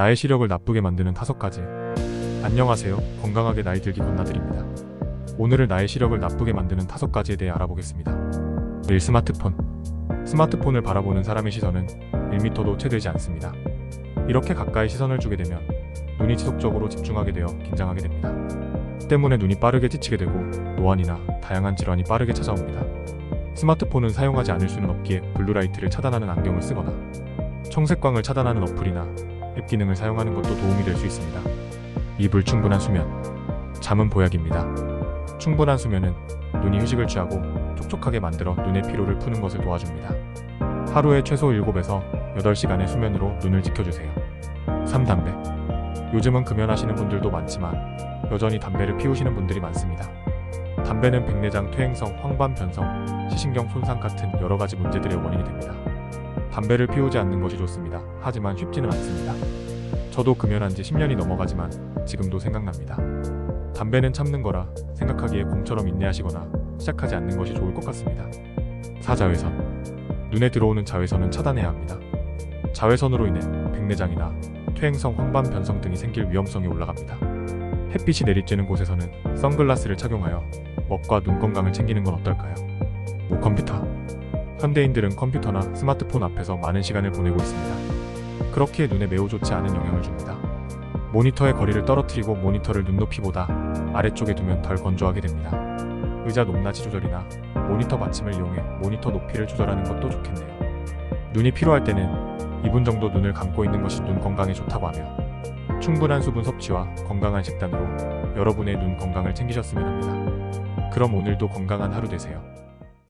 나의 시력을 나쁘게 만드는 다섯 가지. 안녕하세요. 건강하게 나이 들기 건나드립니다. 오늘은 나의 시력을 나쁘게 만드는 다섯 가지에 대해 알아보겠습니다. 1. 스마트폰. 스마트폰을 바라보는 사람의 시선은 1m도 채 되지 않습니다. 이렇게 가까이 시선을 주게 되면 눈이 지속적으로 집중하게 되어 긴장하게 됩니다. 때문에 눈이 빠르게 지치게 되고 노안이나 다양한 질환이 빠르게 찾아옵니다. 스마트폰은 사용하지 않을 수는 없기에 블루라이트를 차단하는 안경을 쓰거나 청색광을 차단하는 어플이나 앱 기능을 사용하는 것도 도움이 될 수 있습니다. 2. 불 충분한 수면. 잠은 보약입니다. 충분한 수면은 눈이 휴식을 취하고 촉촉하게 만들어 눈의 피로를 푸는 것을 도와줍니다. 하루에 최소 7에서 8시간의 수면으로 눈을 지켜주세요. 3. 담배. 요즘은 금연하시는 분들도 많지만 여전히 담배를 피우시는 분들이 많습니다. 담배는 백내장 퇴행성 황반 변성, 시신경 손상 같은 여러 가지 문제들의 원인이 됩니다. 담배를 피우지 않는 것이 좋습니다. 하지만 쉽지는 않습니다. 저도 금연한 지 10년이 넘어가지만 지금도 생각납니다. 담배는 참는 거라 생각하기에 곰처럼 인내하시거나 시작하지 않는 것이 좋을 것 같습니다. 4. 자외선. 눈에 들어오는 자외선은 차단해야 합니다. 자외선으로 인해 백내장이나 퇴행성 황반 변성 등이 생길 위험성이 올라갑니다. 햇빛이 내리쬐는 곳에서는 선글라스를 착용하여 먹과 눈 건강을 챙기는 건 어떨까요? 5. 컴퓨터. 현대인들은 컴퓨터나 스마트폰 앞에서 많은 시간을 보내고 있습니다. 그렇기에 눈에 매우 좋지 않은 영향을 줍니다. 모니터의 거리를 떨어뜨리고 모니터를 눈높이보다 아래쪽에 두면 덜 건조하게 됩니다. 의자 높낮이 조절이나 모니터 받침을 이용해 모니터 높이를 조절하는 것도 좋겠네요. 눈이 피로할 때는 2분 정도 눈을 감고 있는 것이 눈 건강에 좋다고 하며 충분한 수분 섭취와 건강한 식단으로 여러분의 눈 건강을 챙기셨으면 합니다. 그럼 오늘도 건강한 하루 되세요.